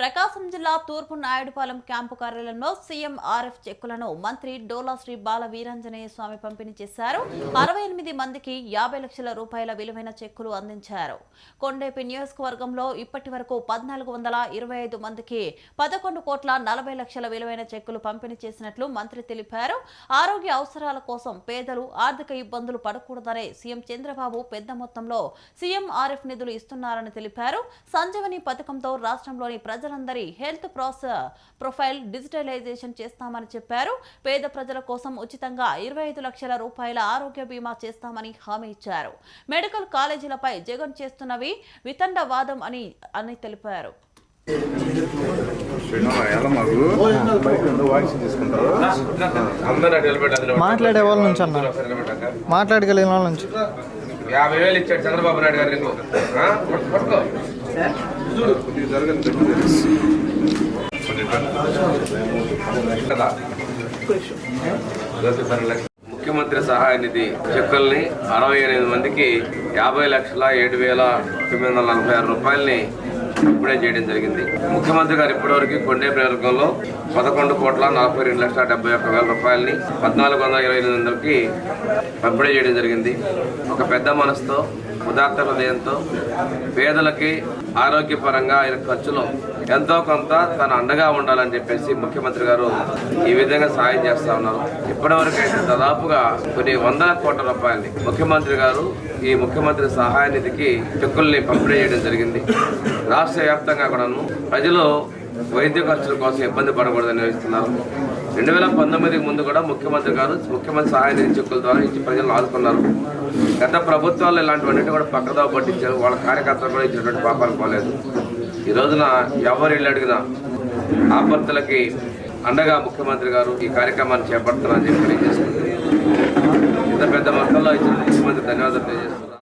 ప్రకాశం జిల్లా తూర్పు నాయుడుపాలెం క్యాంపు కార్యాలయంలో సీఎం ఆర్ఎఫ్ చెక్కులను మంత్రి డోలా శ్రీ బాల వీరాంజనేయ స్వామి పంపిణీ చేశారు. అరవై ఎనిమిది మందికి యాభై లక్షల రూపాయల విలువైన చెక్కులు అందించారు. కొండేపి నియోజకవర్గంలో ఇప్పటి వరకు పద్నాలుగు వందల ఇరవై ఐదు మందికి పదకొండు కోట్ల నలభై లక్షల విలువైన చెక్కులు పంపిణీ చేసినట్లు మంత్రి తెలిపారు. ఆరోగ్య అవసరాల కోసం పేదలు ఆర్థిక ఇబ్బందులు పడకూడదనే సీఎం చంద్రబాబు పెద్ద మొత్తంలో సీఎం ఆర్ఎఫ్ నిధులు ఇస్తున్నారని తెలిపారు. సంజీవని పథకంతో రాష్ట్రంలోని ప్రజలు ప్రజలందరి హెల్త్ ప్రాసెస్ ప్రొఫైల్ డిజిటలైజేషన్ చేస్తామని చెప్పారు. పేద ప్రజల కోసం ఉచితంగా ఇరవై ఐదు లక్షల రూపాయల ఆరోగ్య బీమా చేస్తామని హామీ ఇచ్చారు. మెడికల్ కాలేజీలపై జగన్ చేస్తున్నవి వితండవాదం అని అని తెలిపారు. మాట్లాడే వాళ్ళ నుంచి అన్న. మాట్లాడగలిగిన వాళ్ళ నుంచి. యాభై వేలు ఇచ్చాడు చంద్రబాబు నాయుడు గారు ముఖ్యమంత్రి సహాయ నిధి చెక్కుల్ని అరవై ఎనిమిది మందికి యాభై లక్షల ఏడు వేల తొమ్మిది వందల నలభై ఆరు రూపాయలని ఇప్పుడే చేయడం జరిగింది. ముఖ్యమంత్రి గారు ఇప్పటివరకు కొండే ప్రయోగంలో పదకొండు కోట్ల నలభై రెండు లక్షల డెబ్బై ఒక్క వేల రూపాయలని పద్నాలుగు వందల ఇరవై ఎనిమిది వందలకి పంపిణీ చేయడం జరిగింది. ఒక పెద్ద మనసుతో ఉదాత్త హృదయంతో పేదలకి ఆరోగ్యపరంగా ఆయన ఖర్చులో ఎంతో కొంత తన అండగా ఉండాలని చెప్పేసి ముఖ్యమంత్రి గారు ఈ విధంగా సాయం చేస్తా ఉన్నారు. ఇప్పటివరకు అయితే దాదాపుగా కొన్ని వందల కోట్ల రూపాయలని ముఖ్యమంత్రి గారు ఈ ముఖ్యమంత్రి సహాయ నిధికి చెక్కుల్ని పంపిణీ చేయడం జరిగింది. రాష్ట్ర వ్యాప్తంగా కూడాను ప్రజలు వైద్య ఖర్చుల కోసం ఇబ్బంది పడకూడదని వేస్తున్నారు రెండు వేల పంతొమ్మిదికి ముందు కూడా ముఖ్యమంత్రి గారు ముఖ్యమంత్రి సహాయ నిరీక్షకుల ద్వారా ఇచ్చి ప్రజలు ఆదుకున్నారు. గత ప్రభుత్వాలు ఇలాంటివన్నీ కూడా పక్కదో పట్టించారు. వాళ్ళ కార్యకర్తలు కూడా ఇచ్చినటువంటి పాపాలు పోలేదు. ఈ రోజున ఎవరు వెళ్ళి అడిగినా ఆపత్తులకి అండగా ముఖ్యమంత్రి గారు ఈ కార్యక్రమాన్ని చేపడుతున్నారని చెప్పి తెలియజేస్తుంది ఇంత పెద్ద మొత్తంలో ఇచ్చిన ముఖ్యమంత్రి ధన్యవాదాలు తెలియజేస్తున్నారు